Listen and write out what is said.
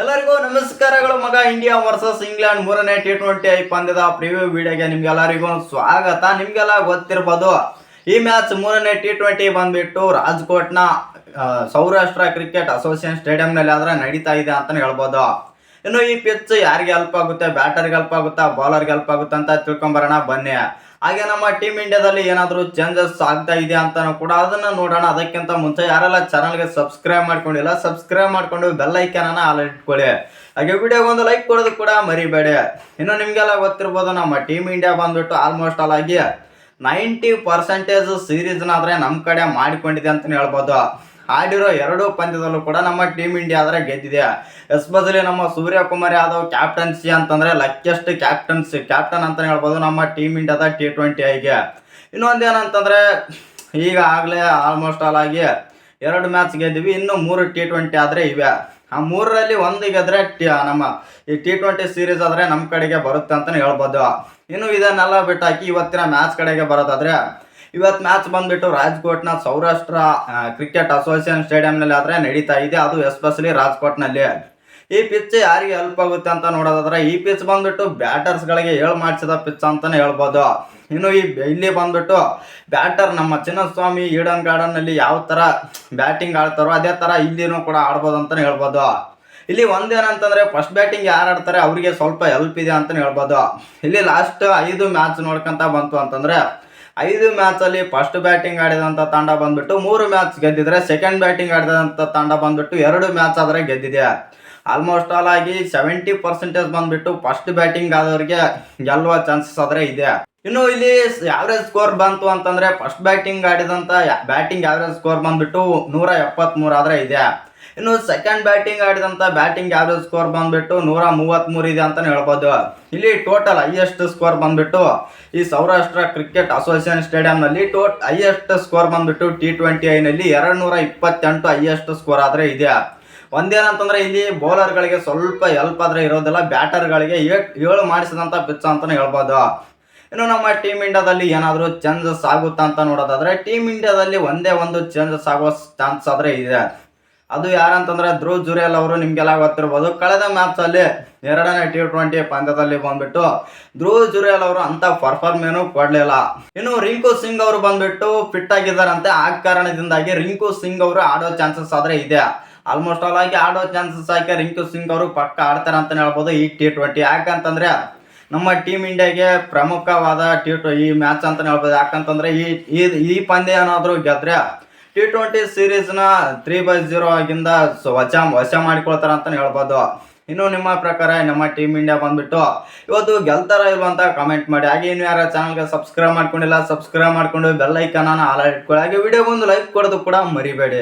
ಎಲ್ಲರಿಗೂ ನಮಸ್ಕಾರಗಳು, ಮಗ ಇಂಡಿಯಾ ವರ್ಸಸ್ ಇಂಗ್ಲೆಂಡ್ ಮೂರನೇ ಟಿ ಟ್ವೆಂಟಿ ಐ ಪಂದ್ಯದ ಪ್ರಿವ್ಯೂ ವಿಡಿಯೋಗೆ ನಿಮ್ಗೆಲ್ಲರಿಗೂ ಸ್ವಾಗತ. ನಿಮ್ಗೆಲ್ಲ ಗೊತ್ತಿರ್ಬೋದು, ಈ ಮ್ಯಾಚ್ ಮೂರನೇ ಟಿ ಟ್ವೆಂಟಿ ಬಂದ್ಬಿಟ್ಟು ರಾಜ್ಕೋಟ್ನ ಸೌರಾಷ್ಟ್ರ ಕ್ರಿಕೆಟ್ ಅಸೋಸಿಯೇಷನ್ ಸ್ಟೇಡಿಯಂನಲ್ಲಿ ಆದ್ರೆ ನಡೀತಾ ಇದೆ ಅಂತಲೇ ಹೇಳ್ಬೋದು. ಇನ್ನು ಈ ಪಿಚ್ ಯಾರಿಗೆ ಹೆಲ್ಪ್ ಆಗುತ್ತೆ? ಬ್ಯಾಟರ್ಗೆ ಹೆಲ್ಪ್ ಆಗುತ್ತಾ? ಬೌಲರ್ಗೆ ಹೆಲ್ಪ್ ಆಗುತ್ತೆ ಅಂತ ತಿಳ್ಕೊಂಬರೋಣ ಬನ್ನಿ. ಹಾಗೆ ನಮ್ಮ ಟೀಮ್ ಇಂಡಿಯಾದಲ್ಲಿ ಏನಾದರೂ ಚೇಂಜಸ್ ಆಗ್ತಾ ಇದೆ ಅಂತಾನೂ ಕೂಡ ಅದನ್ನ ನೋಡೋಣ. ಅದಕ್ಕಿಂತ ಮುಂಚೆ ಯಾರೆಲ್ಲ ಚಾನಲ್ಗೆ ಸಬ್ಸ್ಕ್ರೈಬ್ ಮಾಡ್ಕೊಂಡಿಲ್ಲ ಸಬ್ಸ್ಕ್ರೈಬ್ ಮಾಡ್ಕೊಂಡು ಬೆಲ್ ಐಕನನ್ನ ಆಲ್ ಇಟ್ಕೊಳ್ಳಿ. ಹಾಗೆ ವಿಡಿಯೋಗೆ ಒಂದು ಲೈಕ್ ಕೊಡೋದು ಕೂಡ ಮರಿಬೇಡಿ. ಇನ್ನು ನಿಮಗೆಲ್ಲ ಗೊತ್ತಿರ್ಬೋದು ನಮ್ಮ ಟೀಮ್ ಇಂಡಿಯಾ ಬಂದ್ಬಿಟ್ಟು ಆಲ್ಮೋಸ್ಟ್ ಆಲ್ ಆಗಿ ನೈಂಟಿ ಪರ್ಸೆಂಟೇಜ್ ಸೀರೀಸ್ನಾದ್ರೆ ನಮ್ಮ ಕಡೆ ಮಾಡಿಕೊಂಡಿದೆ ಅಂತಲೇ ಹೇಳ್ಬೋದು. ಆಡಿರೋ ಎರಡು ಪಂದ್ಯದಲ್ಲೂ ಕೂಡ ನಮ್ಮ ಟೀಮ್ ಇಂಡಿಯಾ ಆದರೆ ಗೆದ್ದಿದೆ. ಎಸ್ಪೆಷಲಿ ನಮ್ಮ ಸೂರ್ಯಕುಮಾರ್ ಯಾದವ್ ಕ್ಯಾಪ್ಟನ್ಸಿ ಅಂತಂದ್ರೆ ಲಕ್ಕೆಸ್ಟ್ ಕ್ಯಾಪ್ಟನ್ಸಿ ಕ್ಯಾಪ್ಟನ್ ಅಂತಲೇ ಹೇಳ್ಬೋದು ನಮ್ಮ ಟೀಮ್ ಇಂಡಿಯಾದ ಟಿ ಟ್ವೆಂಟಿ ಐಗೆ. ಇನ್ನೊಂದು ಏನಂತಂದ್ರೆ ಈಗ ಆಗಲೇ ಆಲ್ಮೋಸ್ಟ್ ಆಲ್ ಆಗಿ ಎರಡು ಮ್ಯಾಚ್ ಗೆದ್ದಿವಿ, ಇನ್ನು ಮೂರು ಟಿ ಟ್ವೆಂಟಿ ಆದರೆ ಇವೆ. ಆ ಮೂರರಲ್ಲಿ ಒಂದು ಗೆದ್ರೆ ಟಿ ನಮ್ಮ ಈ ಟಿ ಟ್ವೆಂಟಿ ಸೀರೀಸ್ ಆದರೆ ನಮ್ಮ ಕಡೆಗೆ ಬರುತ್ತೆ ಅಂತಲೇ ಹೇಳ್ಬೋದು. ಇನ್ನು ಇದನ್ನೆಲ್ಲ ಬಿಟ್ಟಾಕಿ ಇವತ್ತಿನ ಮ್ಯಾಚ್ ಕಡೆಗೆ ಬರೋದಾದ್ರೆ ಇವತ್ತು ಮ್ಯಾಚ್ ಬಂದ್ಬಿಟ್ಟು ರಾಜ್ಕೋಟ್ನ ಸೌರಾಷ್ಟ್ರ ಕ್ರಿಕೆಟ್ ಅಸೋಸಿಯೇಷನ್ ಸ್ಟೇಡಿಯಂನಲ್ಲಿ ಆದರೆ ನಡೀತಾ ಇದೆ. ಅದು ಎಸ್ಪೆಷಲಿ ರಾಜ್ಕೋಟ್ನಲ್ಲಿ ಈ ಪಿಚ್ ಯಾರಿಗೆ ಹೆಲ್ಪ್ ಆಗುತ್ತೆ ಅಂತ ನೋಡೋದಾದ್ರೆ, ಈ ಪಿಚ್ ಬಂದ್ಬಿಟ್ಟು ಬ್ಯಾಟರ್ಸ್ಗಳಿಗೆ ಹೇಳ್ ಮಾಡಿಸಿದ ಪಿಚ್ ಅಂತಾನೆ ಹೇಳ್ಬೋದು. ಇನ್ನು ಈ ಇಲ್ಲಿ ಬಂದ್ಬಿಟ್ಟು ಬ್ಯಾಟರ್ ನಮ್ಮ ಚಿನ್ನಸ್ವಾಮಿ ಈಡನ್ ಗಾರ್ಡನ್ನಲ್ಲಿ ಯಾವ ಥರ ಬ್ಯಾಟಿಂಗ್ ಆಡ್ತಾರೋ ಅದೇ ಥರ ಇಲ್ಲಿನೂ ಕೂಡ ಆಡ್ಬೋದು ಅಂತಲೇ ಹೇಳ್ಬೋದು. ಇಲ್ಲಿ ಒಂದೇನಂತಂದ್ರೆ ಫಸ್ಟ್ ಬ್ಯಾಟಿಂಗ್ ಯಾರು ಆಡ್ತಾರೆ, ಅವರಿಗೆ ಸ್ವಲ್ಪ ಹೆಲ್ಪ್ ಇದೆ ಅಂತಲೇ ಹೇಳ್ಬೋದು. ಇಲ್ಲಿ ಲಾಸ್ಟ್ ಐದು ಮ್ಯಾಚ್ ನೋಡ್ಕೊಂತ ಬಂತು ಅಂತಂದ್ರೆ ಐದು ಮ್ಯಾಚಲ್ಲಿ ಫಸ್ಟ್ ಬ್ಯಾಟಿಂಗ್ ಆಡಿದಂಥ ತಂಡ ಬಂದ್ಬಿಟ್ಟು ಮೂರು ಮ್ಯಾಚ್ ಗೆದ್ದಿದ್ರೆ ಸೆಕೆಂಡ್ ಬ್ಯಾಟಿಂಗ್ ಆಡಿದಂಥ ತಂಡ ಬಂದ್ಬಿಟ್ಟು ಎರಡು ಮ್ಯಾಚ್ ಆದರೆ ಗೆದ್ದಿದೆ. ಆಲ್ಮೋಸ್ಟ್ ಆಲ್ ಆಗಿ ಸೆವೆಂಟಿ ಪರ್ಸೆಂಟೇಜ್ ಬಂದ್ಬಿಟ್ಟು ಫಸ್ಟ್ ಬ್ಯಾಟಿಂಗ್ ಆದವ್ರಿಗೆ ಗೆಲ್ಲುವ ಚಾನ್ಸಸ್ ಆದರೆ ಇದೆ. ಇನ್ನು ಇಲ್ಲಿ ಯಾವ್ರೇಜ್ ಸ್ಕೋರ್ ಬಂತು ಅಂತಂದ್ರೆ ಫಸ್ಟ್ ಬ್ಯಾಟಿಂಗ್ ಆಡಿದಂಥ ಬ್ಯಾಟಿಂಗ್ ಯಾವ್ರೇಜ್ ಸ್ಕೋರ್ ಬಂದ್ಬಿಟ್ಟು ನೂರ ಎಪ್ಪತ್ತ್ಮೂರು ಆದರೆ ಇದೆ. ಇನ್ನು ಸೆಕೆಂಡ್ ಬ್ಯಾಟಿಂಗ್ ಆಡಿದಂಥ ಬ್ಯಾಟಿಂಗ್ ಆವ್ರೇಜ್ ಸ್ಕೋರ್ ಬಂದ್ಬಿಟ್ಟು ನೂರ ಮೂವತ್ತ್ಮೂರು ಇದೆ ಅಂತಲೇ ಹೇಳ್ಬೋದು. ಇಲ್ಲಿ ಟೋಟಲ್ ಹೈಯೆಸ್ಟ್ ಸ್ಕೋರ್ ಬಂದ್ಬಿಟ್ಟು ಈ ಸೌರಾಷ್ಟ್ರ ಕ್ರಿಕೆಟ್ ಅಸೋಸಿಯೇಷನ್ ಸ್ಟೇಡಿಯಂನಲ್ಲಿ ಟೋಟ್ ಹೈಯೆಸ್ಟ್ ಸ್ಕೋರ್ ಬಂದ್ಬಿಟ್ಟು ಟಿ ಟ್ವೆಂಟಿ ಐನಲ್ಲಿ ಎರಡು ನೂರ ಇಪ್ಪತ್ತೆಂಟು ಹೈಯೆಸ್ಟ್ ಸ್ಕೋರ್ ಆದರೆ ಇದೆ. ಒಂದೇನಂತಂದ್ರೆ ಇಲ್ಲಿ ಬೌಲರ್ಗಳಿಗೆ ಸ್ವಲ್ಪ ಹೆಲ್ಪ್ ಆದ್ರೆ ಇರೋದಿಲ್ಲ ಬ್ಯಾಟರ್ಗಳಿಗೆ ಏಳು ಮಾಡಿಸಿದಂಥ ಪಿಚ್ ಅಂತಲೇ ಹೇಳ್ಬೋದು. ಇನ್ನು ನಮ್ಮ ಟೀಮ್ ಇಂಡಿಯಾದಲ್ಲಿ ಏನಾದರೂ ಚೇಂಜಸ್ ಆಗುತ್ತಾ ಅಂತ ನೋಡೋದಾದ್ರೆ ಟೀಮ್ ಇಂಡಿಯಾದಲ್ಲಿ ಒಂದೇ ಒಂದು ಚೇಂಜಸ್ ಆಗೋ ಚಾನ್ಸ್ ಆದ್ರೆ ಇದೆ. ಅದು ಯಾರಂತಂದ್ರೆ ಧ್ರುವ್ ಜುರೇಲ್ ಅವರು ನಿಮ್ಗೆಲ್ಲ ಗೊತ್ತಿರ್ಬೋದು. ಕಳೆದ ಮ್ಯಾಚ್ ಅಲ್ಲಿ ಎರಡನೇ ಟಿ ಟ್ವೆಂಟಿ ಪಂದ್ಯದಲ್ಲಿ ಬಂದ್ಬಿಟ್ಟು ಧ್ರುವ್ ಜುರೇಲ್ ಅವರು ಅಂತ ಪರ್ಫಾರ್ಮ್ ಏನು ಕೊಡ್ಲಿಲ್ಲ. ಇನ್ನು ರಿಂಕು ಸಿಂಗ್ ಅವರು ಬಂದ್ಬಿಟ್ಟು ಫಿಟ್ ಆಗಿದ್ದಾರಂತೆ. ಆ ಕಾರಣದಿಂದಾಗಿ ರಿಂಕು ಸಿಂಗ್ ಅವರು ಆಡೋ ಚಾನ್ಸಸ್ ಆದ್ರೆ ಇದೆ. ಆಲ್ಮೋಸ್ಟ್ ಆಲ್ ಆಗಿ ಆಡೋ ಚಾನ್ಸಸ್ ಆಗಿ ರಿಂಕು ಸಿಂಗ್ ಅವರು ಪಕ್ಕ ಆಡ್ತಾರೆ ಅಂತ ಹೇಳ್ಬೋದು ಈ ಟಿ ಟ್ವೆಂಟಿ ಯಾಕಂತಂದ್ರೆ ನಮ್ಮ ಟೀಮ್ ಇಂಡಿಯಾಗೆ ಪ್ರಮುಖವಾದ ಟಿ ಈ ಮ್ಯಾಚ್ ಅಂತ ಹೇಳ್ಬೋದು. ಯಾಕಂತಂದ್ರೆ ಈ- ಈ ಪಂದ್ಯ ಏನಾದರೂ ಗೆದ್ರೆ ಟಿ ಟ್ವೆಂಟಿ ಸೀರೀಸ್ನ ತ್ರೀ ಬೈ ಜೀರೋ ಆಗಿಂದ ವಚ ವಶ ಮಾಡಿಕೊಳ್ತಾರ ಅಂತ ಹೇಳ್ಬೋದು. ಇನ್ನು ನಿಮ್ಮ ಪ್ರಕಾರ ನಮ್ಮ ಟೀಮ್ ಇಂಡಿಯಾ ಬಂದ್ಬಿಟ್ಟು ಇವತ್ತು ಗೆಲ್ತಾರ ಇಲ್ವಂತ ಕಮೆಂಟ್ ಮಾಡಿ. ಹಾಗೆ ಇನ್ನು ಯಾರ ಚಾನಲ್ಗೆ ಸಬ್ಸ್ಕ್ರೈಬ್ ಮಾಡ್ಕೊಂಡಿಲ್ಲ ಸಬ್ಸ್ಕ್ರೈಬ್ ಮಾಡ್ಕೊಂಡು ಬೆಲ್ ಐಕನ್ನ ಆಲರ್ಟ್ ಇಟ್ಕೊಳ್ಳಿ ಹಾಗೆ ವಿಡಿಯೋಗೊಂದು ಲೈಕ್ ಕೊಡೋದು ಕೂಡ ಮರಿಬೇಡಿ.